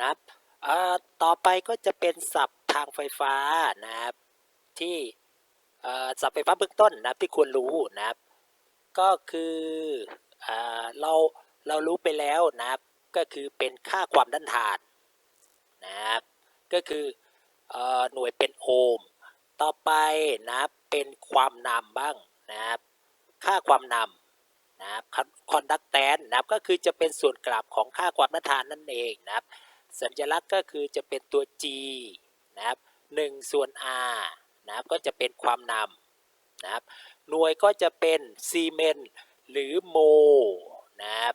นะครับต่อไปก็จะเป็นศัพท์ทางไฟฟ้านะครับ ที่เอ่อศัพท์ไฟฟ้าเบื้องต้นนะครับที่ควรรู้นะครับ ก็คืออเราเรารู้ไปแล้วนะครับ ก็คือเป็นค่าความต้านทานนะครับ ก็คืออหน่วยเป็นโอห์มต่อไปนะครับเป็นความนำบ้างนะครับ ค่าความนำนะครับคอนดักแตนนะครับก็คือจะเป็นส่วนกลับของค่าความต้านทานนั่นเองนะครับ สัญลักษณ์ก็คือจะเป็นตัว G นะครับ1ส่วน R นะครับก็จะเป็นความนำนะครับหน่วยก็จะเป็นซีเมนหรือโมนะครับ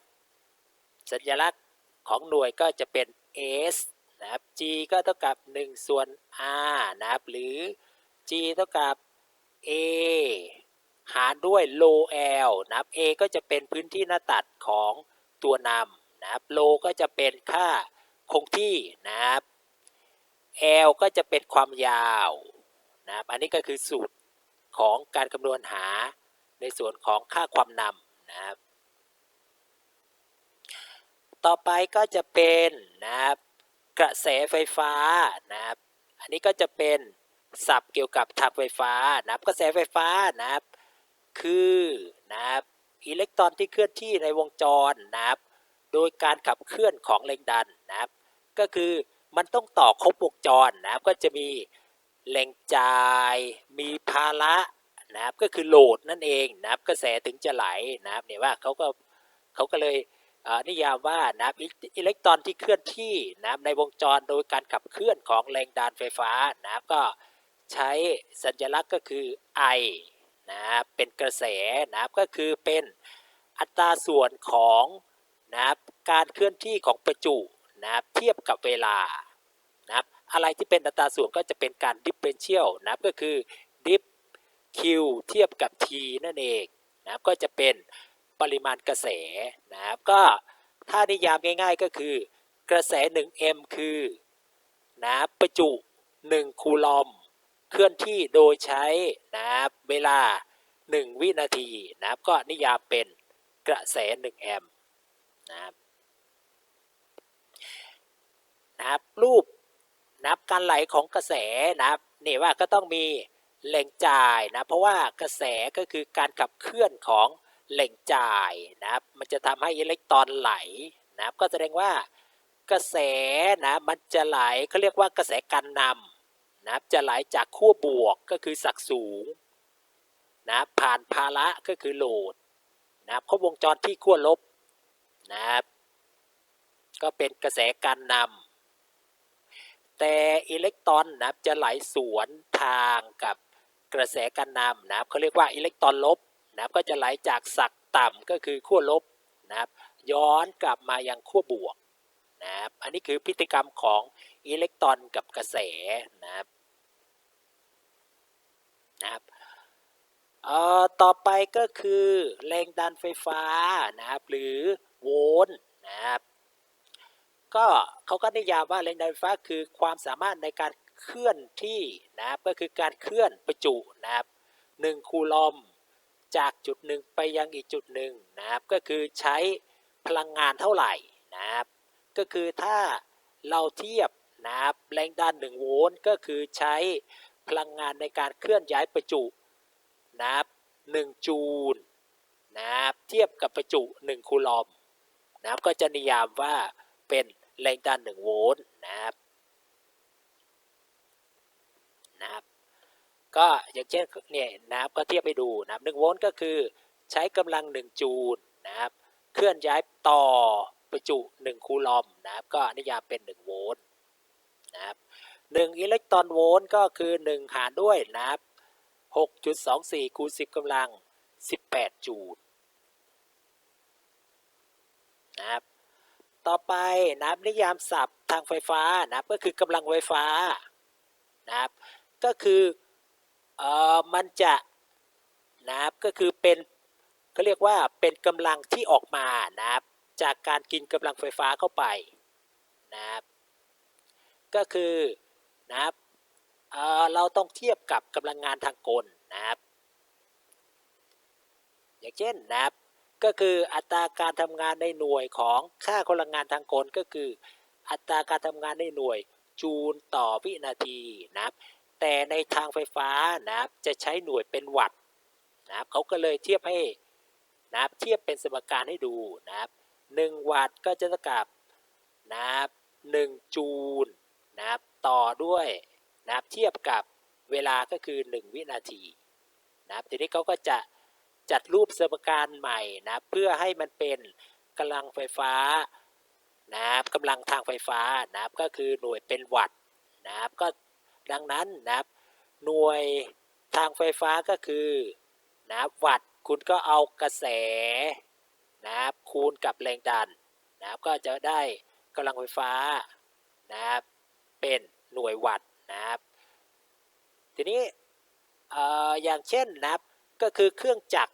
สัญลักษณ์ของหน่วยก็จะเป็น S นะครับ G ก็เท่ากับ 1 ส่วน R นะครับหรือ G เท่ากับ A หารด้วยโล L นะครับ A ก็จะเป็นพื้นที่หน้าตัดของตัวนำนะครับโลก็จะเป็นค่า คงที่นะครับ L ก็จะเป็นความยาวนะครับอันนี้ก็คือสูตรของการคำนวณหาในส่วนของค่าความนำนะครับ ต่อไปก็จะเป็นนะครับกระแสไฟฟ้านะครับ อันนี้ก็จะเป็นศัพท์เกี่ยวกับทางไฟฟ้านะครับกระแสไฟฟ้านะครับ คือนะครับอิเล็กตรอนที่เคลื่อนที่ในวงจรนะครับ โดยการขับเคลื่อนของแรงดันนะครับ ก็คือมันต้องต่อครบวงจรนะครับก็จะมีแรงจ่าย มีภาระนะครับก็คือโหลดนั่นเองนะครับกระแสถึงจะไหลนะครับเนี่ยว่าเขาก็เขาก็เลยนิยามว่านะครับอิอิเล็กตรอนที่เคลื่อนที่นะครับในวงจรโดยการขับเคลื่อนของแรงดันไฟฟ้านะครับก็ใช้สัญลักษณ์ก็คือ I นะครับเป็นกระแสนะครับก็คือเป็นอัตราส่วนของนะครับการเคลื่อนที่ของประจุ นะครับเทียบกับเวลานะครับอะไรที่เป็นอัตราส่วนก็จะเป็นการ differential นะครับก็คือ diff q เทียบกับ t นั่นเองนะครับก็จะเป็นปริมาณกระแสนะครับก็ถ้านิยามง่ายๆก็คือกระแส 1 m คือนะครับประจุ 1 คูลอม เคลื่อนที่โดยใช้นะครับเวลา 1 วินาทีนะครับก็นิยามเป็นกระแส 1 แอมป์นะครับ นะครับรูปนับการไหลของกระแสนะครับนี่ว่าก็ต้องมีแหล่งจ่ายนะเพราะว่ากระแสก็คือการขับเคลื่อนของแหล่งจ่ายนะครับมันจะทำให้อิเล็กตรอนไหลนะครับก็แสดงว่ากระแสนะมันจะไหลเขาเรียกว่ากระแสการนำนะครับจะไหลจากขั้วบวกก็คือสักสูงนะผ่านภาระก็คือโหลดนะครับครบวงจรที่ขั้วลบนะครับก็เป็นกระแสการนำ แต่อิเล็กตรอนนะจะไหลสวนทางกับกระแสการนำนะครับเขาเรียกว่าอิเล็กตรอนลบนะครับก็จะไหลจากสักต่ำก็คือขั้วลบนะครับย้อนกลับมายังขั้วบวกนะครับอันนี้คือพฤติกรรมของอิเล็กตรอนกับกระแสนะครับนะครับเอ่อต่อไปก็คือแรงดันไฟฟ้านะครับหรือโวลต์นะครับ ก็เขาก็นิยามว่าแรงดันไฟฟ้าคือความสามารถในการเคลื่อนที่นะครับก็คือการเคลื่อนประจุนะครับ1คูลอมจากจุดหนึ่งไปยังอีกจุดหนึ่งนะครับก็คือใช้พลังงานเท่าไหร่นะครับก็คือถ้าเราเทียบนะครับแรงดัน1โวลต์ก็คือใช้พลังงานในการเคลื่อนย้ายประจุนะครับ1จูลนะครับเทียบกับประจุ 1 คูลอมนะครับก็จะนิยามว่าเป็น แรงดัน1โวลต์นะครับนะครับ ก็อย่างเช่นเนี่ยนะครับก็เทียบไปดูนะครับ1โวลต์ก็คือใช้กำลัง 1 จูลนะครับ เคลื่อนย้ายต่อประจุ 1 คูลอมนะครับ ก็นิยามเป็น 1 โวลต์นะครับ1อิเล็กตรอนโวลต์ก็คือ 1 หารด้วยนะครับ 6.24 คูณ 10กำลัง 18 จูลนะครับ ต่อไปนะครับนิยามศัพท์ทางไฟฟ้านะครับก็คือกำลังไฟฟ้านะครับก็คือเอ่อมันจะนะครับก็คือเป็นเขาเรียกว่าเป็นกำลังที่ออกมานะครับจากการกินกำลังไฟฟ้าเข้าไปนะครับก็คือนะครับเอ่อเราต้องเทียบกับกำลังงานทางกลนะครับอย่างเช่นนะครับ ก็คืออัตราการทำงานในหน่วยของค่าพลังงานทางกลก็คือ อัตราการทำงานในหน่วยจูลต่อวินาทีนะครับ แต่ในทางไฟฟ้านะครับจะใช้หน่วยเป็นวัตต์นะครับเขาก็เลยเทียบให้นะครับเทียบเป็นสมการให้ดูนะครับ1วัตต์ก็จะเท่ากับนะครับ1จูลนะครับต่อด้วยนะครับเทียบกับเวลาก็คือ 1 วินาทีนะครับทีนี้เขาก็จะ จัดรูปสมการใหม่นะเพื่อให้มันเป็นกำลังไฟฟ้านะครับกำลังทางไฟฟ้านะครับก็คือหน่วยเป็นวัตต์นะครับก็ดังนั้นนะครับหน่วยทางไฟฟ้าก็คือนะครับวัตต์คุณก็เอากระแสนะครับคูณกับแรงดันนะครับก็จะได้กำลังไฟฟ้านะครับเป็นหน่วยวัตต์นะครับทีนี้เอ่ออย่างเช่นนะครับก็คือเครื่องจักร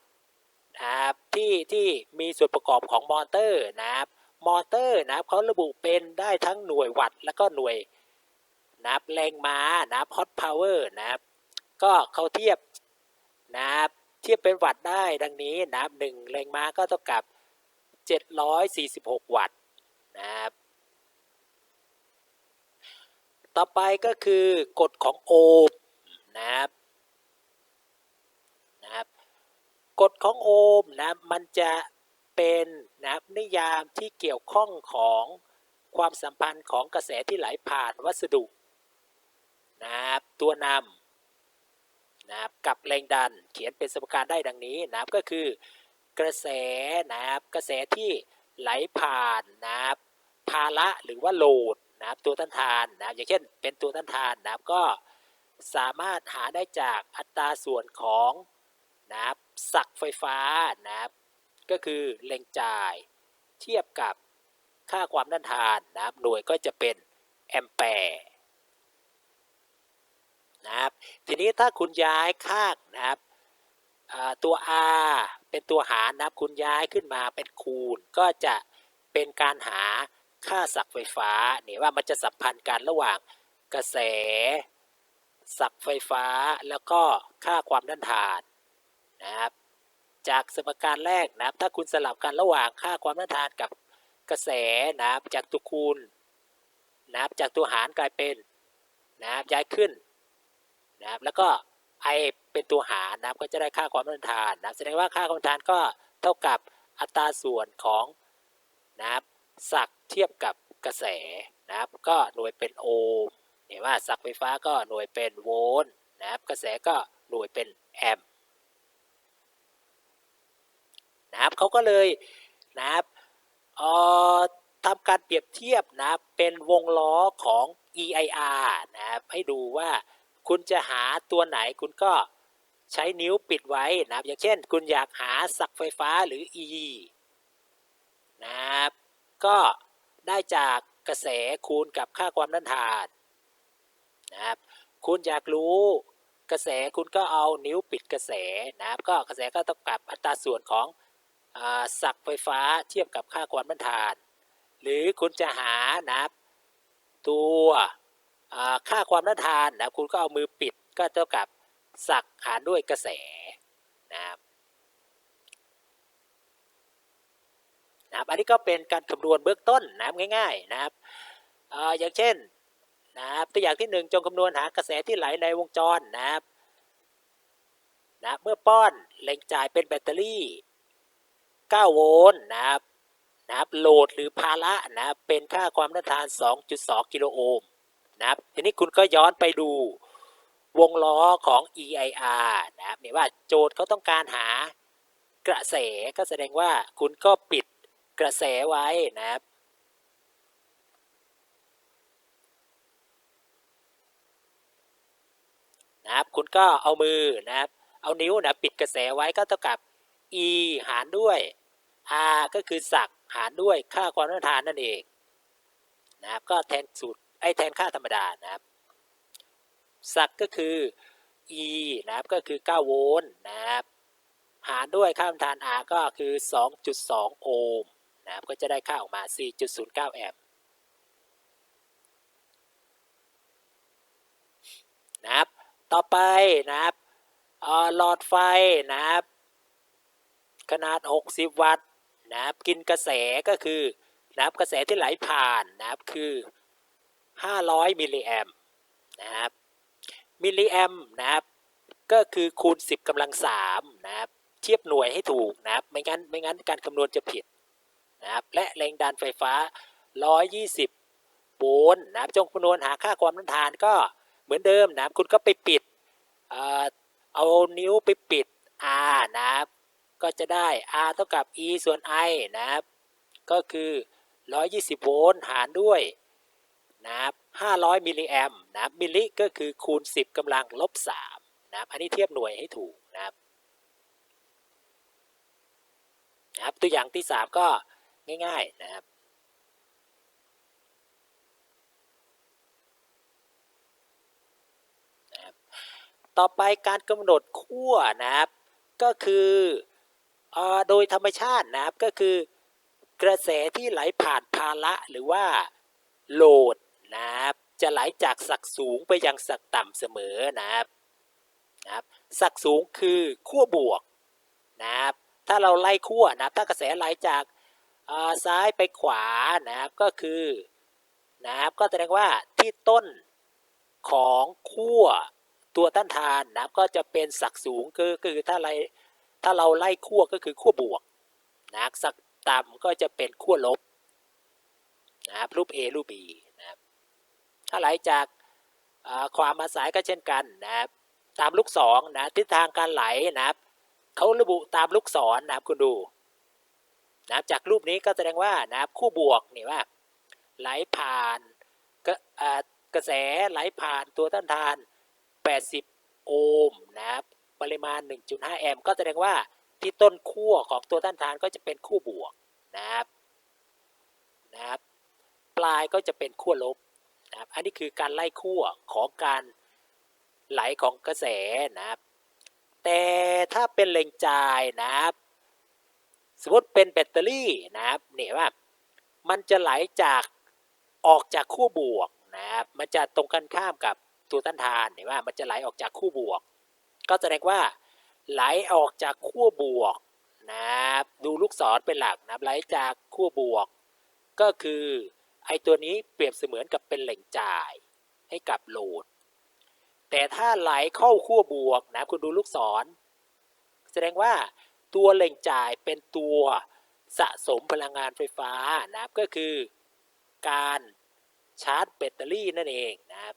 นะครับที่ที่มีส่วนประกอบของมอเตอร์นะครับมอเตอร์นะครับเขาระบุเป็นได้ทั้งหน่วยวัตต์และก็หน่วยนะครับแรงม้านะครับ hot power นะครับก็เขาเทียบนะครับเทียบเป็นวัตต์ได้ดังนี้นะครับหนึ่งแรงม้าก็เท่ากับ 746 วัตต์นะครับต่อไปก็คือกฎของโอห์มนะครับนะครับกฎ ของโอห์มนะมันจะเป็นนับนิยามที่เกี่ยวข้องของความสัมพันธ์ของกระแสที่ไหลผ่านวัสดุนับตัวนำนับกับแรงดันเขียนเป็นสมการได้ดังนี้นับก็คือกระแสนับกระแสที่ไหลผ่านนับภาระหรือว่าโหลดนับตัวต้านทานนับอย่างเช่นเป็นตัวต้านทานนับก็สามารถหาได้จากอัตราส่วนของ นะครับศักไฟฟ้านะครับ ก็คือแรงจ่ายเทียบกับค่าความต้านทานนะครับหน่วยก็จะเป็นแอมแปร์นะครับทีนี้ถ้าคุณย้ายข้างนะครับตัว r เป็นตัวหารนะครับ คุณย้ายขึ้นมาเป็นคูณ ก็จะเป็นการหาค่าศักไฟฟ้าเนี่ยว่ามันจะสัมพันธ์กันระหว่างกระแสศักไฟฟ้าแล้วก็ค่าความต้านทาน นะครับ จากสมการแรกนะครับ ถ้าคุณสลับกันระหว่างค่าความต้านทานกับกระแสนะครับ จากตัวคูณนะครับ จากตัวหารกลายเป็นนะครับย้ายขึ้นนะครับ แล้วก็ i เป็นตัวหารนะครับ ก็จะได้ค่าความต้านทานนะครับ แสดงว่าค่าความต้านทานก็เท่ากับอัตราส่วนของนะครับศักเทียบกับกระแสนะครับ ก็หน่วยเป็นโอห์มเห็นว่าศักไฟฟ้าก็หน่วยเป็นโวลต์นะครับ กระแสก็หน่วยเป็นแอมป์ นะครับเขาก็เลยนะครับทำการเปรียบเทียบนะบเป็นวงล้อของ EIR นะครับให้ดูว่าคุณจะหาตัวไหนคุณก็ใช้นิ้วปิดไว้นะครับอย่างเช่น คุณอยากหาศักไฟฟ้าหรือ E นะครับก็ได้จากกระแสคูณกับค่าความต้านทานนะครับคุณอยากรู้กระแสคุณก็เอานิ้วปิดกระแสนะครับก็กระแสก็ต้องกับอัตราส่วนของ อาศักไฟฟ้าเทียบกับค่าความต้านทาน หรือคุณจะหานับตัวค่าความต้านทานนะครับคุณก็เอามือปิดก็เท่ากับศักหารด้วยกระแสนะครับนะครับอันนี้ก็เป็นการคำนวณเบื้องต้นนะครับง่ายๆนะครับออย่างเช่นนะครับตัวอย่างที่หนึ่งจงคำนวณหากระแสที่ไหลในวงจรนะครับนะเมื่อป้อนแรงจ่ายเป็นแบตเตอรี่ 9 โวลต์นะครับนะครับโหลดหรือภาระนะครับเป็นค่าความต้านทาน 2.2 กิโลโอห์มนะครับทีนี้คุณก็ย้อนไปดูวงล้อของ EIR นะครับเนี่ยว่าโจทย์เขาต้องการหากระแสก็แสดงว่าคุณก็ปิดกระแสไว้นะครับนะครับคุณก็เอามือนะครับเอานิ้วนะปิดกระแสไว้ก็เท่ากับ E หารด้วย R ก็คือศักหารด้วยค่าความต้านทานนั่นเองนะครับก็แทนสูตรไอแทนค่าธรรมดานะครับศักก็คือ e นะครับก็คือ 9 โวลต์นะครับหารด้วยค่าต้านทาน r ก็คือ 2.2 โอห์มนะครับก็จะได้ค่าออกมา 4.09 แอมป์นะครับ ต่อไปนะครับหลอดไฟนะครับ ขนาด 60 วัตต์นะครับกินกระแสก็คือนะครับกระแสที่ไหลผ่านนะครับคือ 500 มิลลิแอมนะครับมิลลิแอมนะครับก็คือคูณ 10กำลัง3นะครับเทียบหน่วยให้ถูกนะครับไม่งั้นไม่งั้นการคำนวณจะผิดนะครับและแรงดันไฟฟ้า 120 โวลต์นะครับจงคำนวณหาค่าความต้านทานก็เหมือนเดิมนะครับคุณก็ไปปิด เอานิ้วไปปิด R นะครับ ก็จะได้ R เท่ากับ E ส่วน I นะครับ ก็คือ 120 โวลต์หารด้วยนะครับ500 มิลลิแอมป์นะครับมิลลิก็คือคูณ 10กำลังลบ3นะครับอันนี้เทียบหน่วยให้ถูกนะครับนะครับตัวอย่างที่ 3 ก็ง่าย ๆนะครับต่อไปการกำหนดขั้วนะครับ ก็คือเออ โดยธรรมชาตินะครับก็คือกระแสที่ไหลผ่านภาระหรือว่าโหลดนะครับจะไหลจากสักสูงไปยังสักต่ำเสมอนะครับนะครับสักสูงคือขั้วบวกนะครับถ้าเราไล่ขั้วนะครับถ้ากระแสไหลจากอ่อซ้ายไปขวานะครับก็คือนะครับก็แสดงว่าที่ต้นของขั้วตัวต้านทานนะครับก็จะเป็นสักสูงคือคือถ้าไหล ถ้าเราไล่ขั้วก็คือขั้วบวกนะครับสักต่ำก็จะเป็นขั้วลบนะครับรูป A รูป B นะครับถ้าไหลจากความมาสายก็เช่นกันนะครับตามลูกศรนะทิศทางการไหลนะครับเขาระบุตามลูกศรนะครับคุณดูนะครับจากรูปนี้ก็แสดงว่านะครับคู่บวกนี่ว่า ไหลผ่านก็เอ่อกระแสไหลผ่านตัวต้านทาน 80 โอห์มนะครับ ปริมาณ 1.5 แอมป์ก็แสดงว่าที่ต้นขั้วของตัวต้านทานก็จะเป็นขั้วบวกนะครับนะครับปลายก็จะเป็นขั้วลบนะครับอันนี้คือการไล่ขั้วของการไหลของกระแสนะครับ แต่ถ้าเป็นแรงจ่ายนะครับ สมมติเป็นแบตเตอรี่นะครับเนี่ยว่ามันจะไหลจากออกจากขั้วบวกนะครับมันจะตรงกันข้ามกับตัวต้านทานเห็นว่ามันจะไหลออกจากคู่บวก ก็แสดงว่าไหลออกจากขั้วบวกนะครับดูลูกศรเป็นหลักนะไหลจากขั้วบวก ก็คือไอตัวนี้เปรียบเสมือนกับเป็นแหล่งจ่ายให้กับโหลด แต่ถ้าไหลเข้าขั้วบวกนะคุณดูลูกศร แสดงว่าตัวแหล่งจ่ายเป็นตัวสะสมพลังงานไฟฟ้านะครับก็คือการชาร์จแบตเตอรี่นั่นเองนะครับ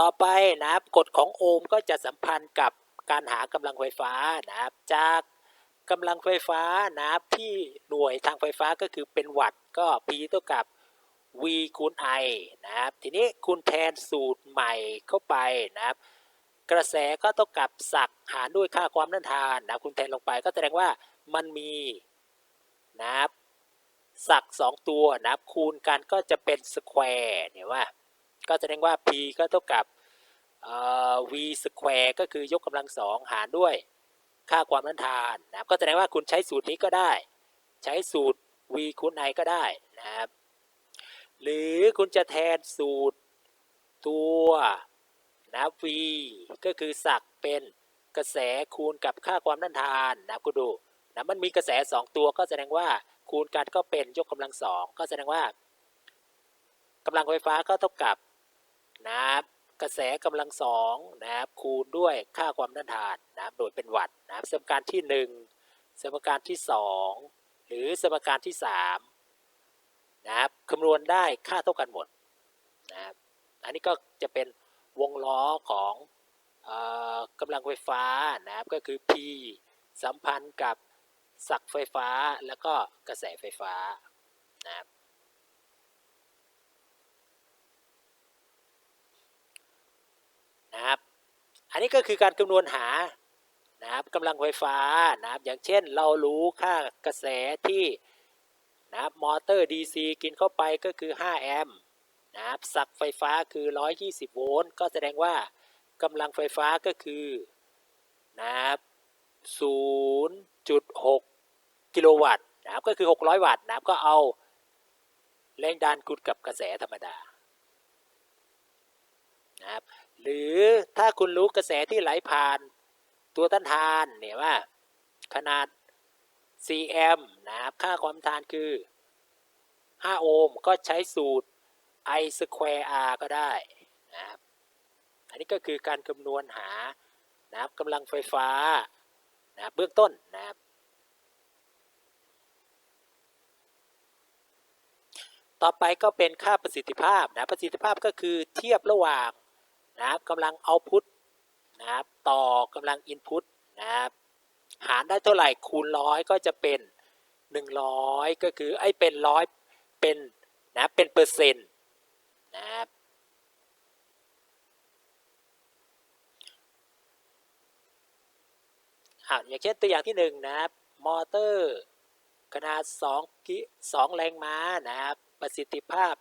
ต่อไปนะครับกฎของโอห์มก็จะสัมพันธ์กับการหากำลังไฟฟ้านะครับจากกำลังไฟฟ้านะครับที่หน่วยทางไฟฟ้าก็คือเป็นวัตต์ก็ P เท่ากับ V คูณ I นะครับทีนี้คุณแทนสูตรใหม่เข้าไปนะครับ กระแสก็เท่ากับศักหารด้วยค่าความต้านทานนะคุณแทนลงไปก็แสดงว่ามันมีนะครับศักสองตัวนะครับคูณกันก็จะเป็นสแควร์เนี่ยว่า ก็แสดงว่า p ก็เท่ากับ v สแควร์ก็คือยกกำลังสองหารด้วยค่าความต้านทานนะครับก็แสดงว่าคุณใช้สูตรนี้ก็ได้ ใช้สูตร v คูณ i ก็ได้นะครับหรือคุณจะแทนสูตรตัวนะ v ก็คือศักเป็นกระแสคูณกับค่าความต้านทานนะครับคุณดูนะมันมีกระแส 2 ตัวก็แสดงว่าคูณกันก็เป็นยกกำลังสองก็แสดงว่ากำลังไฟฟ้าก็เท่ากับ นะครับกระแสกำลังสองนะครับคูณด้วยค่าความต้านทานนะครับโดยเป็นวัตต์นะครับสมการที่ 1 สมการที่ 2 หรือสมการที่3นะครับคำนวณได้ค่าเท่ากันหมดนะครับอันนี้ก็จะเป็นวงล้อของเออกำลังไฟฟ้านะครับก็คือ P สัมพันธ์กับศักไฟฟ้าแล้วก็กระแสไฟฟ้านะครับ นะครับ อันนี้ก็คือการคำนวณหานะครับกำลังไฟฟ้านะครับอย่างเช่นเรารู้ค่ากระแสที่นะครับมอเตอร์ DC กินเข้าไปก็คือ 5 แอมป์นะครับสักไฟฟ้าคือ 120 โวลต์ก็แสดงว่ากำลังไฟฟ้าก็คือนะครับ0.6 กิโลวัตต์นะครับก็คือ 600 วัตต์นะครับก็เอาแรงดันคูณกับกระแสธรรมดานะครับ หรือถ้าคุณรู้กระแสที่ไหลผ่านตัวต้านทานเนี่ยว่า ขนาด cm นะครับค่าความต้านทานคือ 5 โอห์มก็ใช้สูตร i square r ก็ได้นะครับอันนี้ก็คือการคำนวณหานะครับกำลังไฟฟ้านะเบื้องต้นนะครับต่อไปก็เป็นค่าประสิทธิภาพนะประสิทธิภาพก็คือเทียบระหว่าง นะครับกำลังเอาพุตนะครับต่อกำลังอินพุตนะครับหารได้เท่าไหร่คูณร้อยก็จะเป็น 100 ก็คือไอ้เป็นร้อยเป็นนะเป็นเปอร์เซ็นต์นะครับอ่าอย่างเช่นตัวอย่างที่หนึ่งนะครับ มอเตอร์ขนาด2กิ2แรงม้านะครับ ประสิทธิภาพ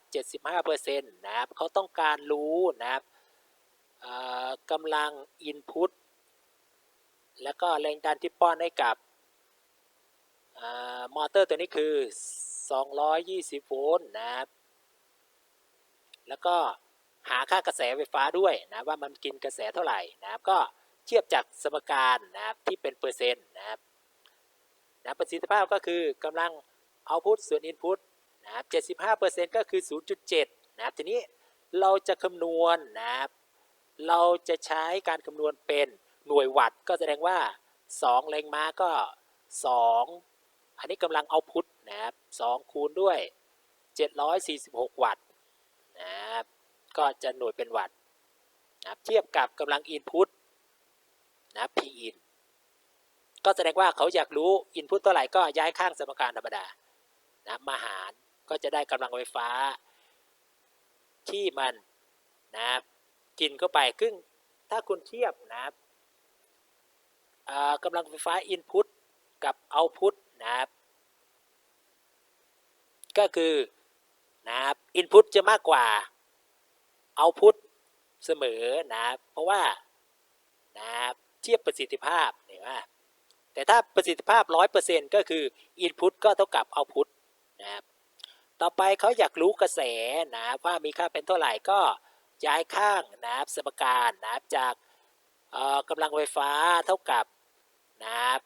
75%นะครับเขาต้องการรู้นะครับ กำลังอินพุตแล้วก็แรงดันที่ป้อนให้กับมอเตอร์ตัวนี้คือ 220 โวลต์นะครับ แล้วก็หาค่ากระแสไฟฟ้าด้วยนะว่ามันกินกระแสเท่าไหร่นะครับ ก็เทียบจากสมการนะครับที่เป็นเปอร์เซ็นต์นะครับนะประสิทธิภาพก็คือกำลังเอาพุตส่วนอินพุตนะครับ75%ก็คือ 0.7 นะครับ ทีนี้เราจะคำนวณนะครับ เราจะใช้การคำนวณเป็นหน่วยวัตต์ก็แสดงว่า 2 แรงม้าก็ 2 อันนี้กำลังเอาพุตนะครับ2คูณด้วย 746 วัตต์นะครับก็จะหน่วยเป็นวัตต์นะครับเทียบกับกำลังอินพุตนะ P in ก็แสดงว่าเขาอยากรู้อินพุตเท่าไหร่ก็ย้ายข้างสมการธรรมดานะมาหารก็จะได้กำลังไฟฟ้าที่มันนะครับ กินเข้าไปครึ่งถ้าคุณเทียบนะครับกำลังไฟฟ้า Input กับ Output นะครับก็คือนะครับ Input จะมากกว่า Output เสมอนะครับเพราะว่านะครับเทียบประสิทธิภาพเห็นไหมแต่ถ้าประสิทธิภาพ 100%ก็คือ Input ก็เท่ากับ Output นะครับ ต่อไปเขาอยากรู้กระแสนะว่ามีค่าเป็นเท่าไหร่ก็ ย้ายข้างนะครับสมการนะครับจากกำลังไฟฟ้าเท่ากับนะครับ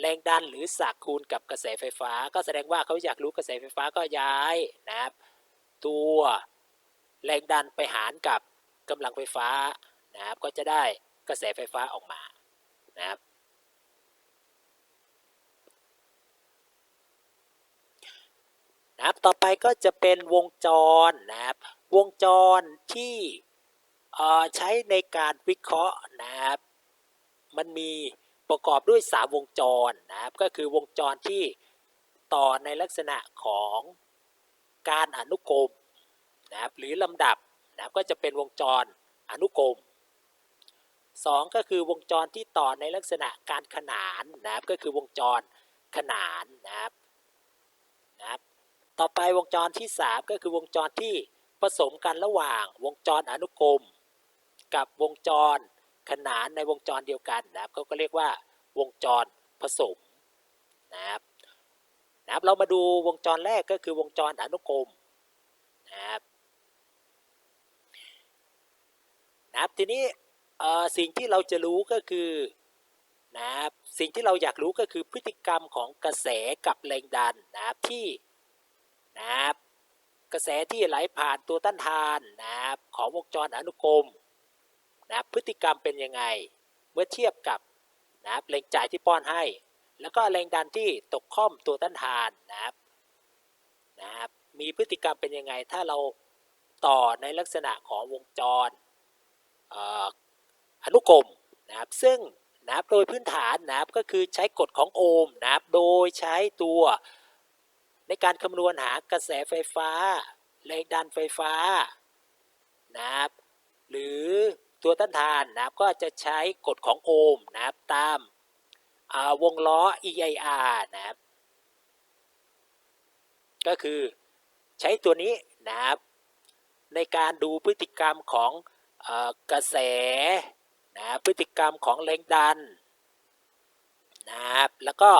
แรงดันหรือสักคูณกับกระแสไฟฟ้า ก็แสดงว่าเขาอยากรู้กระแสไฟฟ้าก็ย้ายนะครับ ตัวแรงดันไปหารกับกำลังไฟฟ้านะครับก็จะได้กระแสไฟฟ้าออกมานะครับนะครับต่อไปก็จะเป็นวงจรนะครับ วงจรที่ใช้ในการวิเคราะห์นะครับ มันมีประกอบด้วยสามวงจรนะครับ ก็คือวงจรที่ต่อในลักษณะของการอนุกรมนะครับหรือลำดับนะครับก็จะเป็นวงจรอนุกรม 2 ก็คือวงจรที่ต่อในลักษณะการขนานนะครับก็คือวงจรขนานนะครับนะครับ ต่อไปวงจรที่ 3 ก็คือวงจรที่ ผสมกันระหว่างวงจรอนุกรม กับวงจรขนานในวงจรเดียวกันนะครับเขาก็เรียกว่าวงจรผสมนะครับนะครับเรามาดูวงจรแรกก็คือวงจรอนุกรมนะครับนะครับทีนี้สิ่งที่เราจะรู้ก็คือนะครับสิ่งที่เราอยากรู้ก็คือพฤติกรรมของกระแสกับแรงดันนะครับที่นะครับ กระแสที่ไหลผ่านตัวต้านทานนะครับของวงจรอนุกรมนะพฤติกรรมเป็นยังไง เมื่อเทียบกับนะครับแรงจ่ายที่ป้อนให้ แล้วก็แรงดันที่ตกข้อมตัวต้านทานนะครับนะครับมีพฤติกรรมเป็นยังไง ถ้าเราต่อในลักษณะของวงจรอนุกรมนะครับซึ่งนะครับโดยพื้นฐานนะครับก็คือใช้กฎของโอห์มนะครับโดยใช้ตัว ในการคำนวณหากระแสไฟฟ้า แรงดันไฟฟ้านะครับหรือตัวต้านทานนะครับก็จะใช้กฎของโอห์มนะครับตามวงล้อ EIR นะครับก็คือใช้ตัวนี้นะครับในการดูพฤติกรรมของกระแสนะพฤติกรรมของแรงดันนะครับแล้วก็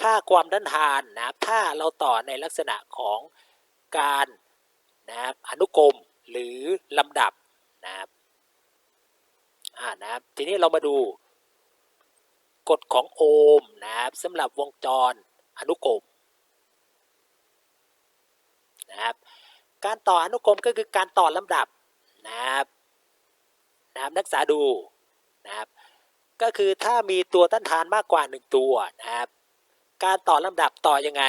ค่าความต้านทานนะครับถ้าเราต่อในลักษณะของการนะครับอนุกรมหรือลำดับนะครับอ่านะครับทีนี้เรามาดูกฎของโอห์มนะครับสำหรับวงจรอนุกรมนะครับการต่ออนุกรมก็คือการต่อลำดับนะครับนะครับนักศึกษาดูนะครับก็คือถ้ามีตัวต้านทานมากกว่า 1 ตัวนะครับ การต่อลำดับต่อยังไง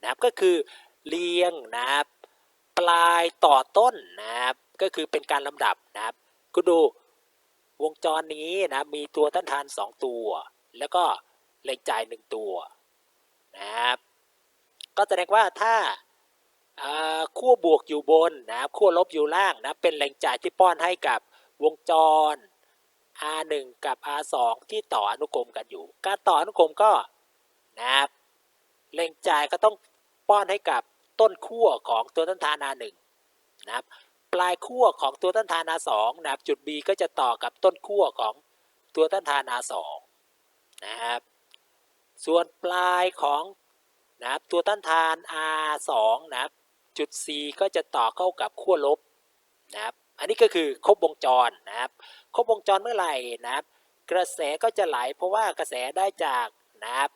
นะครับก็คือเรียงนะครับปลายต่อต้นนะครับก็คือเป็นการลำดับนะครับคุณดูวงจรนี้นะมีตัวต้านทาน 2 ตัว แล้วก็เหล็กจ่าย 1 ตัวนะครับก็แสดงว่าถ้าอ่าขั้วบวกอยู่บนนะครับขั้วลบอยู่ล่างนะเป็นแรงจ่ายที่ป้อนให้กับวงจร R1 กับ R2 ที่ต่ออนุกรมกันอยู่ การต่ออนุกรมก็ นะครับแรงจ่ายก็ต้องป้อนให้กับต้นขั้วของตัวต้านทาน R1 นะครับปลายขั้วของตัวต้านทาน R2 นะครับจุด B ก็จะต่อกับต้นขั้วของตัวต้านทาน R2 นะครับส่วนปลายของนะครับตัวต้านทาน R2 นะครับจุด C ก็จะต่อเข้ากับขั้วลบนะครับอันนี้ก็คือครบวงจรนะครับครบวงจรเมื่อไหร่นะครับกระแสก็จะไหลเพราะว่ากระแสได้จากนะครับ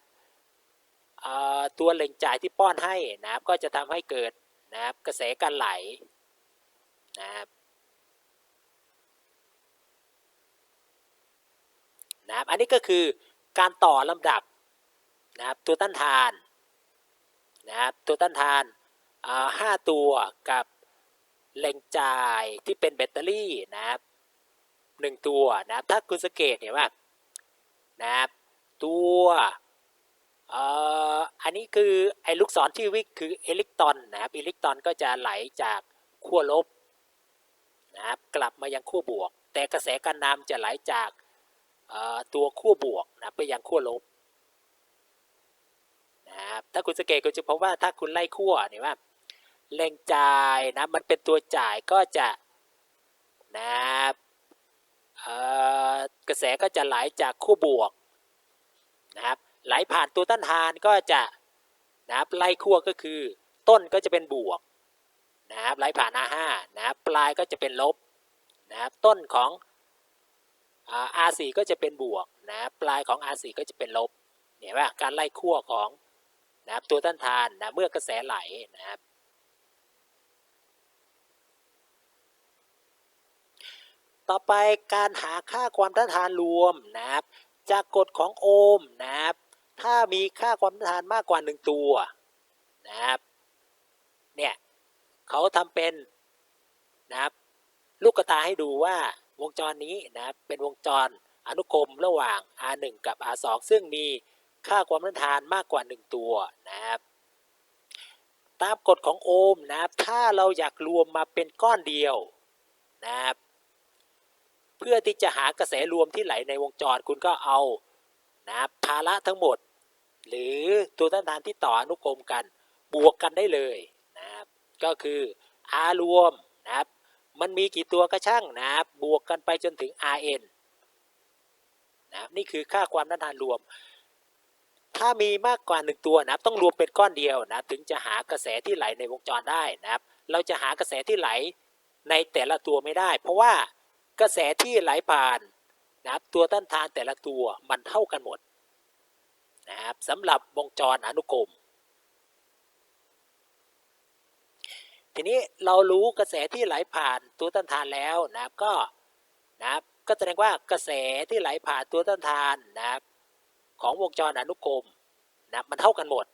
ตัวเหล่งจ่ายที่ป้อนให้นะครับก็จะทำให้เกิดนะครับกระแสการไหลนะครับนะครับอันนี้ก็คือการต่อลำดับนะครับตัวต้านทานนะครับตัวต้านทานห้าตัวกับแหล่งจ่ายที่เป็นแบตเตอรี่นะครับหนึ่งตัวนะครับถ้าคุณสังเกตเห็นว่านะครับตัว เอ่ออันนี้คือไอ้ลูกศรที่วิ่งคืออิเล็กตรอนนะครับอิเล็กตรอนก็จะไหลจากขั้วลบนะครับกลับมายังขั้วบวก แต่กระแสการนำจะไหลจากตัวขั้วบวกนะไปยังขั้วลบนะครับถ้าคุณสังเกตก็จะพบว่าถ้าคุณไล่ขั้วเนี่ยว่าแรงจ่ายนะมันเป็นตัวจ่ายก็จะนะครับกระแสก็จะไหลจากขั้วบวกนะครับ ไหลผ่านตัวต้านทานก็จะนะครับไล่ขั้วก็คือ ต้นก็จะเป็นบวกนะครับไหลผ่าน R5 นะครับปลายก็จะเป็นลบนะครับต้นของอ่า R4 ก็จะเป็นบวกนะปลายของ R4 ก็จะเป็นลบเห็นไหมการไล่ขั้วของนะครับตัวต้านทานนะเมื่อกระแสไหลนะครับต่อไปการหาค่าความต้านทานรวมนะครับจากกฎของโอห์มนะครับ ถ้ามีค่าความต้านทานมากกว่า 1 ตัวนะครับเนี่ยเขาทำเป็นนะครับลูกกระตาให้ดูว่าวงจรนี้นะครับเป็นวงจรอนุกรมระหว่าง R1 กับ R2 ซึ่งมีค่าความต้านทานมากกว่า 1 ตัวนะครับตามกฎของโอห์มนะครับถ้าเราอยากรวมมาเป็นก้อนเดียวนะครับเพื่อที่จะหากระแสรวมที่ไหลในวงจรคุณก็เอานะครับภาระทั้งหมด หรือตัวต้านทานที่ต่ออนุกรมกัน บวกกันได้เลยนะครับก็คือ R รวมนะครับมันมีกี่ตัวก็ช่างนะครับบวกกันไปจนถึง Rn นะครับนี่คือค่าความต้านทานรวม ถ้ามีมากกว่า1ตัวนะครับต้องรวมเป็นก้อนเดียวนะถึงจะหากระแสที่ไหลในวงจรได้นะครับ เราจะหากระแสที่ไหลในแต่ละตัวไม่ได้ เพราะว่ากระแสที่ไหลผ่านนะครับตัวต้านทานแต่ละตัวมันเท่ากันหมด นะครับสำหรับวงจรอนุกรม ทีนี้เรารู้กระแสที่ไหลผ่านตัวต้านทานแล้วนะครับก็นะครับก็แสดงว่ากระแสที่ไหลผ่านตัวต้านทานนะครับของวงจรอนุกรมนะมันเท่ากันหมด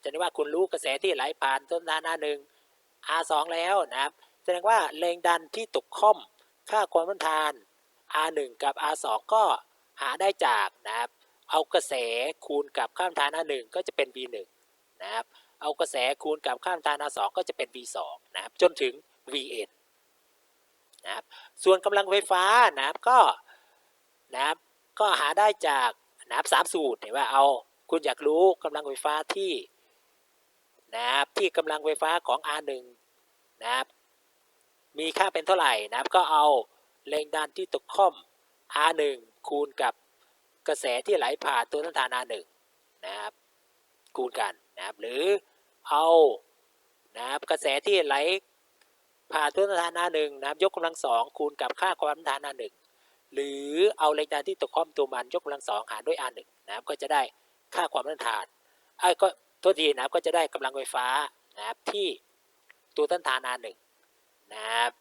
แสดงว่าคุณรู้กระแสที่ไหลผ่านต้นทาน R1 R2 แล้วนะครับแสดงว่าแรงดันที่ตกค่อมค่าความต้านทาน R1 กับ R2 ก็หาได้จากนะครับ เอากระแสคูณกับค่าต้านทาน R1 ก็จะเป็น V1 นะครับ เอากระแสคูณกับค่าต้านทาน R2 ก็จะเป็น V2 นะครับ จนถึง Vn นะครับ ส่วนกำลังไฟฟ้านะครับก็นะครับก็หาได้จากนะครับสามสูตรเห็นว่าเอาคุณอยากรู้กำลังไฟฟ้าที่นะครับที่กำลังไฟฟ้าของ R1 นะครับมีค่าเป็นเท่าไหร่นะครับก็เอาแรงดันที่ตกค่อม R1 คูณกับ กระแสที่ไหลผ่านตัวต้านทาน R1 นะครับคูณกันนะครับหรือเอานะครับกระแสที่ไหลผ่านตัวต้านทาน R1 นะครับยกกำลังสองคูณกับค่าความต้านทาน R1 หรือเอาแรงดันที่ตกข้อมตัวมันยกกำลังสองหารด้วย R หนึ่งนะครับก็จะได้ค่าความต้านทานไอ้ก็โทษทีนะครับก็จะได้กำลังไฟฟ้านะครับที่ตัวต้านทาน R หนึ่งนะครับ